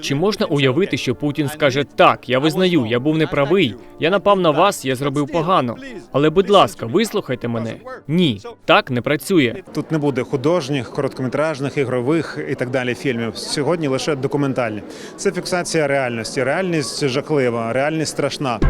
Чи можна уявити, що Путін скаже так, я визнаю, я був неправий, я напав на вас, я зробив погано. Але, будь ласка, вислухайте мене. Ні, так не працює. Тут не буде художніх, короткометражних, ігрових і так далі фільмів. Сьогодні лише документальні. Це фіксація реальності. Реальність жахлива, реальність страшна.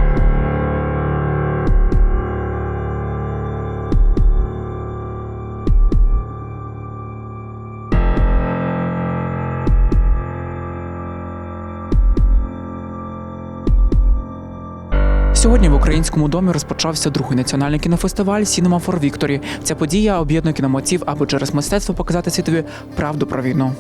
Сьогодні в українському домі розпочався другий національний кінофестиваль Cinema for Victory. Ця подія об'єднує кіномитців, аби через мистецтво показати світові правду про війну.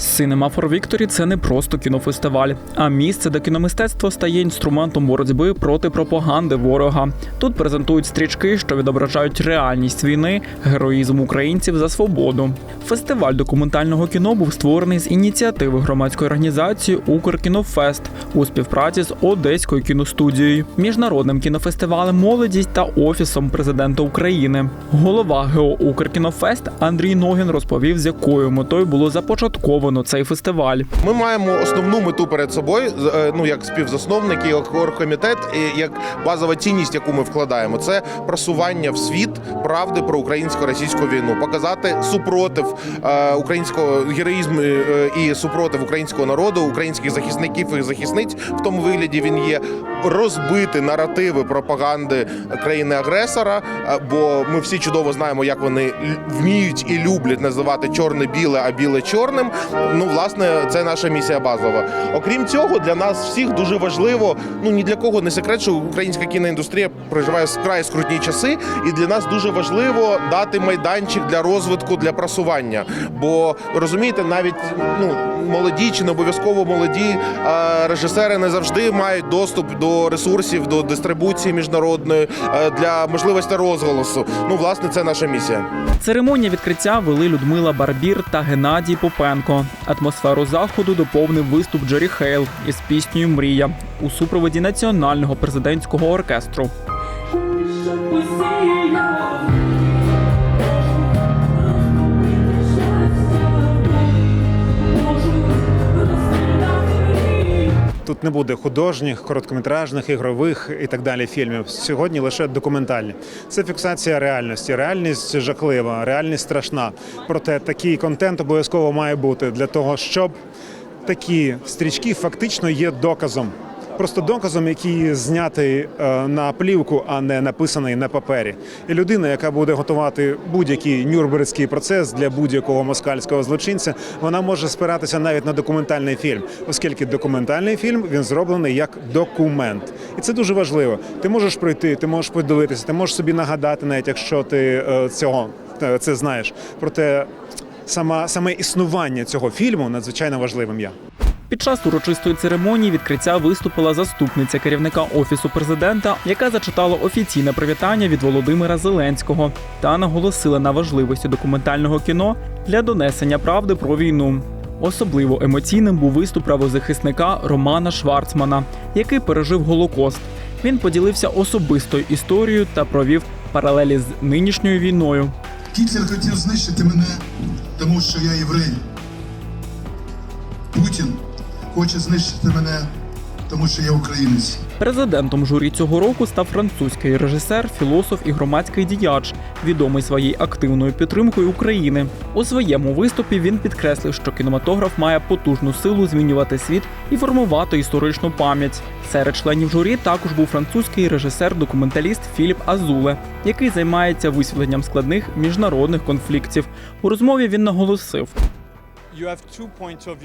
Cinema for Victory – це не просто кінофестиваль, а місце, де кіномистецтво стає інструментом боротьби проти пропаганди ворога. Тут презентують стрічки, що відображають реальність війни, героїзм українців за свободу. Фестиваль документального кіно був створений з ініціативи громадської організації Укркінофест у співпраці з Одеською кіностудією, міжнародним кінофестивалем Молодість та офісом президента України. Голова ГО Укркінофест Андрій Ногін розповів, з якою метою було започатковано цей фестиваль. Ми маємо основну мету перед собою, е, ну як співзасновники, як оргкомітет, як базова цінність, яку ми вкладаємо, це просування в світ правди про українсько-російську війну, показати супротив е, українського героїзму е, і супротив українського народу, українських захисників і захисниць в тому вигляді він є розбити наративи пропаганди країни-агресора. Бо ми всі чудово знаємо, як вони вміють і люблять називати чорне біле, а біле чорним. Ну, власне, це наша місія базова. Окрім цього, для нас всіх дуже важливо. Ну ні для кого не секрет, що українська кіноіндустрія проживає вкрай скрутні часи, і для нас дуже важливо дати майданчик для розвитку, для просування. Бо розумієте, навіть ну молоді чи не обов'язково молоді е, режисери не завжди мають доступ до ресурсів, до дистрибуції міжнародної е, для можливості розголосу. Ну, власне, це наша місія. Церемонія відкриття вели Людмила Барбір та Геннадій Попенко. Атмосферу заходу доповнив виступ Джері Хейл із піснею Мрія у супроводі національного президентського оркестру. Тут не буде художніх, короткометражних, ігрових і так далі фільмів. Сьогодні лише документальні. Це фіксація реальності. Реальність жахлива, реальність страшна. Проте такий контент обов'язково має бути для того, щоб такі стрічки фактично є доказом. Просто доказом, який знятий е, на плівку, а не написаний на папері. І людина, яка буде готувати будь-який нюрнберзький процес для будь-якого москальського злочинця, вона може спиратися навіть на документальний фільм, оскільки документальний фільм він зроблений як документ, і це дуже важливо. Ти можеш пройти, ти можеш подивитися, ти можеш собі нагадати, навіть якщо ти е, цього е, це знаєш. Проте сама саме існування цього фільму надзвичайно важливим є. Під час урочистої церемонії відкриття виступила заступниця керівника офісу президента, яка зачитала офіційне привітання від Володимира Зеленського та наголосила на важливості документального кіно для донесення правди про війну. Особливо емоційним був виступ правозахисника Романа Шварцмана, який пережив Голокост. Він поділився особистою історією та провів паралелі з нинішньою війною. Гітлер хотів знищити мене, тому що я єврей. Путін хоче знищити мене, тому що я українець. Президентом журі цього року став французький режисер, філософ і громадський діяч, відомий своєю активною підтримкою України. У своєму виступі він підкреслив, що кінематограф має потужну силу змінювати світ і формувати історичну пам'ять. Серед членів журі також був французький режисер-документаліст Філіп Азуле, який займається висвітленням складних міжнародних конфліктів. У розмові він наголосив.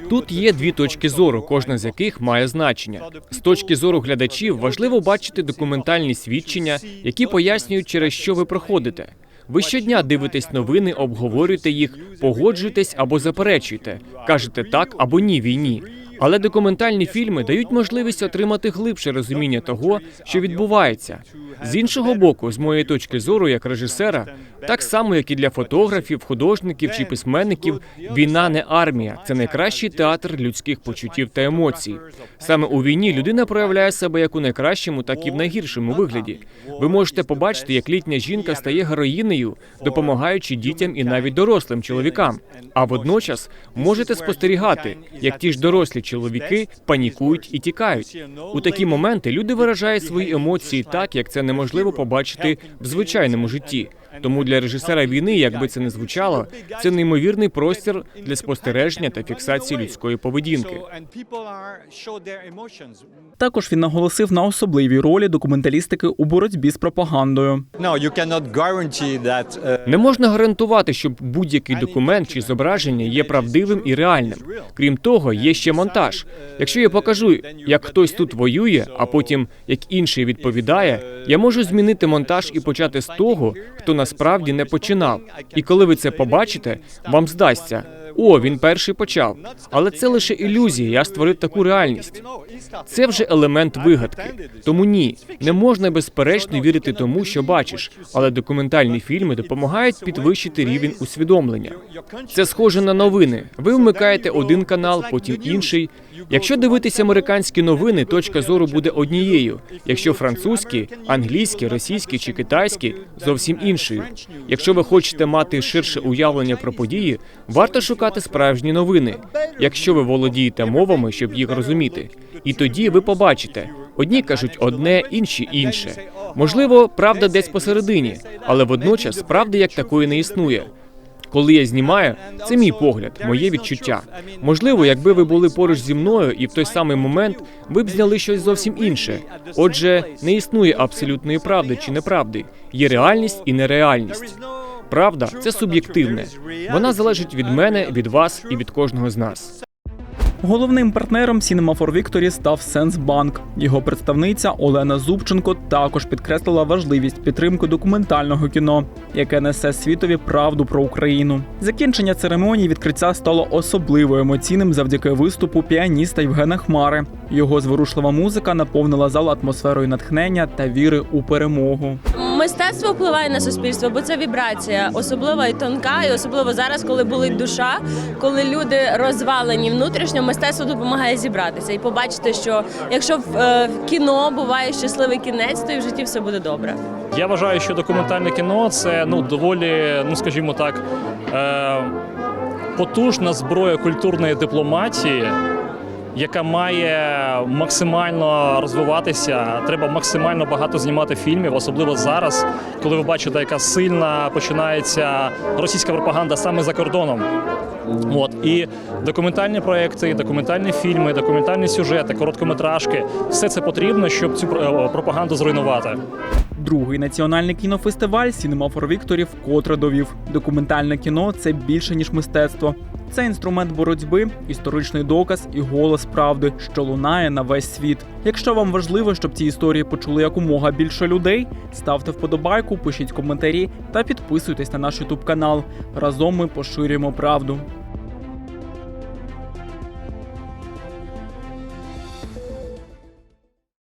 Тут є дві точки зору, кожна з яких має значення. З точки зору глядачів важливо бачити документальні свідчення, які пояснюють, через що ви проходите. Ви щодня дивитесь новини, обговорюєте їх, погоджуєтесь або заперечуєте, кажете так або ні війні. Але документальні фільми дають можливість отримати глибше розуміння того, що відбувається. З іншого боку, з моєї точки зору, як режисера, так само як і для фотографів, художників чи письменників, війна не армія, це найкращий театр людських почуттів та емоцій. Саме у війні людина проявляє себе як у найкращому, так і в найгіршому вигляді. Ви можете побачити, як літня жінка стає героїнею, допомагаючи дітям і навіть дорослим чоловікам. А водночас можете спостерігати, як ті ж дорослі чоловіки панікують і тікають. У такі моменти люди виражають свої емоції так, як це неможливо побачити в звичайному житті. Тому для режисера війни, як би це не звучало, це неймовірний простір для спостереження та фіксації людської поведінки. Також він наголосив на особливій ролі документалістики у боротьбі з пропагандою. Uh, Не можна гарантувати, що будь-який документ чи зображення є правдивим і реальним. Крім того, є ще монтаж. Якщо я покажу, як хтось тут воює, а потім як інший відповідає, я можу змінити монтаж і почати з того, хто насправді не починав. І коли ви це побачите, вам здасться. О, він перший почав. Але це лише ілюзія. Я створив таку реальність. Це вже елемент вигадки. Тому ні, не можна безперечно вірити тому, що бачиш. Але документальні фільми допомагають підвищити рівень усвідомлення. Це схоже на новини. Ви вмикаєте один канал, потім інший. Якщо дивитися американські новини, точка зору буде однією. Якщо французькі, англійські, російські чи китайські зовсім іншою. Якщо ви хочете мати ширше уявлення про події, варто шукати справжні новини, якщо ви володієте мовами, щоб їх розуміти. І тоді ви побачите: одні кажуть одне, інші інше. Можливо, правда десь посередині, але водночас правди як такої не існує. Коли я знімаю, це мій погляд, моє відчуття. Можливо, якби ви були поруч зі мною, і в той самий момент ви б зняли щось зовсім інше. Отже, не існує абсолютної правди чи неправди. Є реальність і нереальність. Правда це суб'єктивне. Вона залежить від мене, від вас і від кожного з нас. Головним партнером Cinema for Victory став Сенсбанк. Його представниця Олена Зубченко також підкреслила важливість підтримки документального кіно, яке несе світові правду про Україну. Закінчення церемонії відкриття стало особливо емоційним завдяки виступу піаніста Євгена Хмари. Його зворушлива музика наповнила зал атмосферою натхнення та віри у перемогу. Мистецтво впливає на суспільство, бо це вібрація, особлива і тонка, і особливо зараз, коли болить душа, коли люди розвалені внутрішньо, мистецтво допомагає зібратися і побачити, що якщо в е, кіно буває щасливий кінець, то і в житті все буде добре. Я вважаю, що документальне кіно це ну доволі, ну скажімо так, е, потужна зброя культурної дипломатії, яка має максимально розвиватися. Треба максимально багато знімати фільмів, особливо зараз, коли ви бачите, яка сильна починається російська пропаганда саме за кордоном. От і документальні проекти, і документальні фільми, документальні сюжети, короткометражки все це потрібно, щоб цю е, пропаганду зруйнувати. Другий національний кінофестиваль for Victory вкотре довів. Документальне кіно це більше ніж мистецтво. Це інструмент боротьби, історичний доказ і голос правди, що лунає на весь світ. Якщо вам важливо, щоб ці історії почули якомога більше людей, ставте вподобайку, пишіть коментарі та підписуйтесь на наш ютуб канал. Разом ми поширюємо правду.